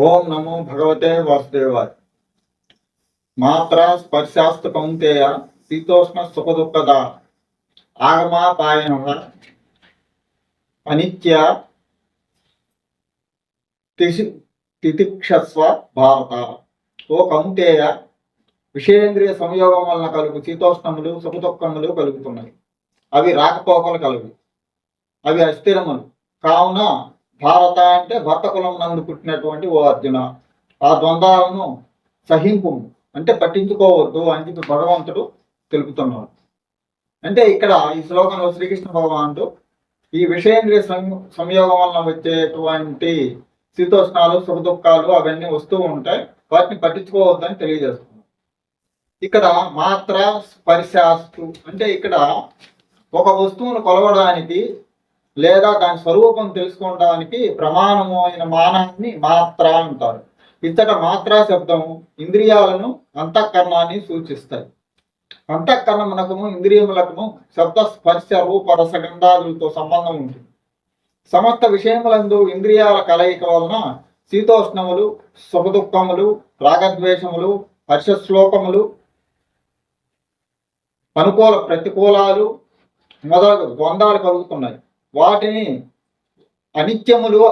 ఓం నమో భగవతే వాసుదేవాయ. మాత్ర స్పర్శాస్త కౌంతేయ శీతోష్ణ సుఖ దుఃఖద ఆగమాపాయన అనిత్య తిషి- తితిక్షస్వ భారత. ఓ కౌంతేయ విషయేంద్రియ సంయోగం వలన కలుగు శీతోష్ణములు సుఖదుఖములు కలుగుతున్నాయి అవి రాకపోకలు కలుగు. అవి అస్థిరములు. కావున భారత అంటే భర్త కులం నందు పుట్టినటువంటి ఓ అర్జున. ఆ ద్వంద్వాలను సహింపు అంటే పట్టించుకోవద్దు అని చెప్పి భగవంతుడు తెలుపుతున్నాడు. అంటే ఇక్కడ ఈ శ్లోకంలో శ్రీకృష్ణ భగవానుడు ఈ విషయేంద్రియ సం- సంయోగం వలన వచ్చేటువంటి శీతోష్ణాలు సుఖ దుఃఖాలు అవన్నీ వస్తూ ఉంటాయి. వాటిని పట్టించుకోవద్దని తెలియజేస్తున్నాడు. ఇక్కడ మాత్ర స్పర్శాస్తు. అంటే ఇక్కడ ఒక వస్తువును కొలవడానికి లేదా దాని స్వరూపం తెలుసుకోవడానికి ప్రమాణము అయిన మానాన్ని మాత్ర అంటారు. ఇచ్చట మాత్ర శబ్దం ఇంద్రియాలను అంతఃకరణాన్ని సూచిస్తాయి. అంతఃకరణమునకును ఇంద్రియములకును శబ్ద స్పర్శ రూప రసగంధాదులతో సంబంధం ఉంటుంది. సమస్త విషయములందు ఇంద్రియాల కలయిక వలన శీతోష్ణములు సుఖదుఖములు రాగద్వేషములు హర్షశ్లోకములు అనుకూల ప్రతికూలాలు మొదలగు ద్వంద్వాలు కలుగుతున్నాయి. వాటిని అనిత్యములుగా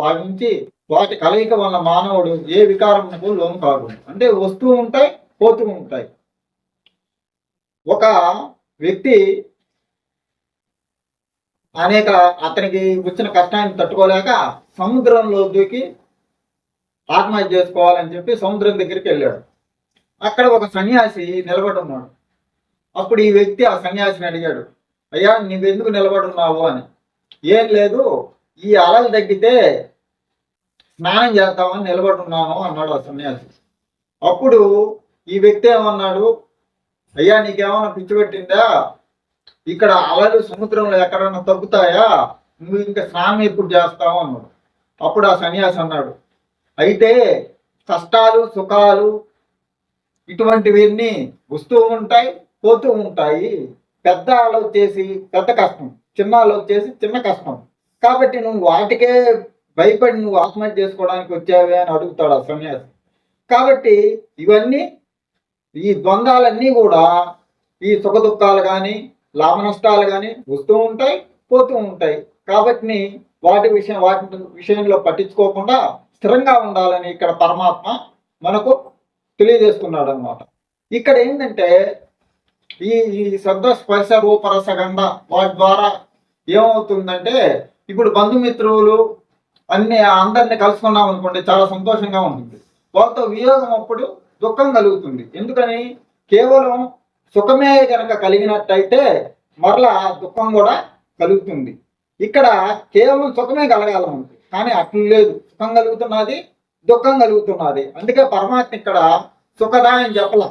భావించి వాటి కలయిక వలన మానవుడు ఏ వికారమునకు లోను కాదు. అంటే వస్తూ ఉంటాయి పోతూ ఉంటాయి. ఒక వ్యక్తి అనేక అతనికి వచ్చిన కష్టాన్ని తట్టుకోలేక సముద్రంలో దూకి ఆత్మహత్య చేసుకోవాలని చెప్పి సముద్రం దగ్గరికి వెళ్ళాడు. అక్కడ ఒక సన్యాసి నిలబడున్నాడు అప్పుడు ఈ వ్యక్తి ఆ సన్యాసిని అడిగాడు అయ్యా నువ్వెందుకు నిలబడున్నావు అని. ఏం లేదు. ఈ అలలు తగ్గితే స్నానం చేద్దామని నిలబడున్నాను అన్నాడు ఆ సన్యాసి అప్పుడు ఈ వ్యక్తి ఏమన్నాడు? అయ్యా నీకేమన్నా పిచ్చి పెట్టిందా? ఇక్కడ అలలు సముద్రంలో ఎక్కడన్నా తగ్గుతాయా? నువ్వు ఇంకా స్నానం ఎప్పుడు చేస్తావు? అన్నాడు. అప్పుడు ఆ సన్యాసి అన్నాడు. అయితే కష్టాలు సుఖాలు ఇటువంటివన్నీ వస్తూ ఉంటాయి పోతూ ఉంటాయి. పెద్ద అల పెద్ద కష్టం. చిన్నాలు వచ్చేసి చిన్న కష్టం. కాబట్టి నువ్వు వాటికే భయపడి నువ్వు ఆత్మహత్య చేసుకోవడానికి వచ్చావే అని అడుగుతాడు ఆ సన్యాసి. కాబట్టి ఇవన్నీ ఈ ద్వంద్వాలన్నీ కూడా ఈ సుఖ దుఃఖాలు కానీ లాభ నష్టాలు కానీ వస్తూ ఉంటాయి పోతూ ఉంటాయి. కాబట్టి వాటి విషయం వాటి విషయంలో పట్టించుకోకుండా స్థిరంగా ఉండాలని ఇక్కడ పరమాత్మ మనకు తెలియజేస్తున్నాడు అనమాట ఇక్కడ ఏంటంటే ఈ ఈ శబ్ద స్పర్శ రూపరస గంధ వాటి ద్వారా ఏమవుతుందంటే ఇప్పుడు బంధుమిత్రులు అన్ని అందరిని కలుసుకున్నాం అనుకోండి చాలా సంతోషంగా ఉంటుంది. వాళ్ళతో వియోగం అప్పుడు దుఃఖం కలుగుతుంది. ఎందుకని? కేవలం సుఖమే కనుక కలిగినట్టయితే మరలా దుఃఖం కూడా కలుగుతుంది. ఇక్కడ కేవలం సుఖమే కలగాలి మనకి కానీ అట్లు లేదు. సుఖం కలుగుతున్నది దుఃఖం కలుగుతున్నది. అందుకే పరమాత్మ ఇక్కడ సుఖదా అని చెప్పలా.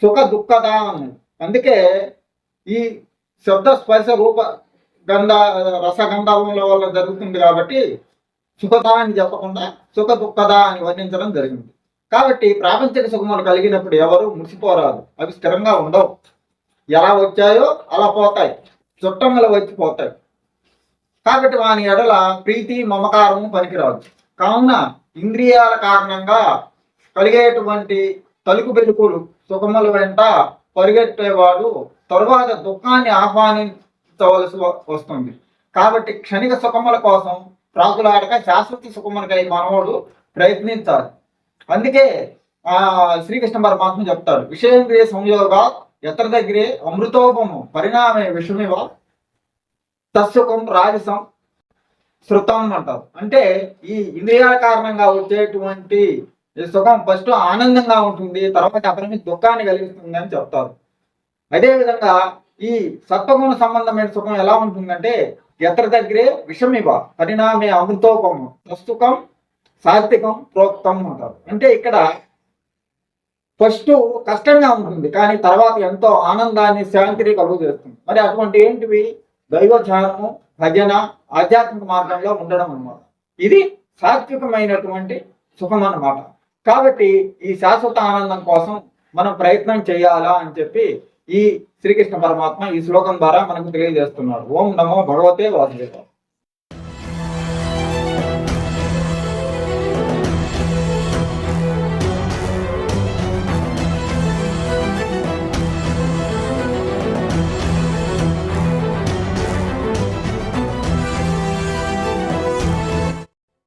సుఖ దుఃఖదా అందుకే ఈ శబ్ద స్పర్శ రూప గంధ రసగంధాల వల్ల జరుగుతుంది కాబట్టి సుఖదా అని చెప్పకుండా సుఖ దుఃఖదా అని వర్ణించడం జరిగింది. కాబట్టి ప్రాపంచిక సుఖములు కలిగినప్పుడు ఎవరు మురిసిపోరాదు. అవి స్థిరంగా ఉండవు. ఎలా వచ్చాయో అలా పోతాయి. చుట్టములు వచ్చి పోతాయి. కాబట్టి వాని ఎడల ప్రీతి మమకారము పనికిరాదు. కావున ఇంద్రియాల కారణంగా కలిగేటువంటి తలుపు బెలుకులు సుఖముల వెంట పరిగెట్టేవాడు తరువాత దుఃఖాన్ని ఆహ్వానించవలసి వస్తుంది. కాబట్టి క్షణిక సుఖముల కోసం ప్రాకులాడక శాశ్వత సుఖములకై మనవుడు ప్రయత్నించాలి. అందుకే ఆ శ్రీకృష్ణ పరమాత్మ చెప్తాడు. విషయేంద్రియ సంయోగ ఎత్ర దగ్గరే అమృతోపము పరిణామే విషమివ తత్సుఖం రాజసం శృతం అంటారు. అంటే ఈ ఇంద్రియాల కారణంగా వచ్చేటువంటి ఈ సుఖం. ఫస్ట్ ఆనందంగా ఉంటుంది తర్వాత అతనికి దుఃఖాన్ని కలిగిస్తుంది అని చెప్తారు. అదేవిధంగా ఈ సత్వగుణ సంబంధమైన సుఖం ఎలా ఉంటుందంటే ఎత్ర దగ్గరే విషమివ పరిణామే అమృతోపము ప్రస్తుతం సాత్వికం ప్రోక్తం అంటారు. అంటే ఇక్కడ ఫస్ట్ కష్టంగా ఉంటుంది కానీ తర్వాత ఎంతో ఆనందాన్ని శాంతిని కలుగు చేస్తుంది. మరి అటువంటి ఏంటివి? దైవధ్యానము భజన ఆధ్యాత్మిక మార్గంలో ఉండడం అన్నమాట. ఇది సాత్వికమైనటువంటి సుఖం అన్నమాట. కాబట్టి ఈ శాశ్వత ఆనందం కోసం మనం ప్రయత్నం చేయాలా అని చెప్పి ఈ శ్రీకృష్ణ పరమాత్మ ఈ శ్లోకం ద్వారా మనకు తెలియజేస్తున్నాడు. ఓం నమో భగవతే వాసుదేవ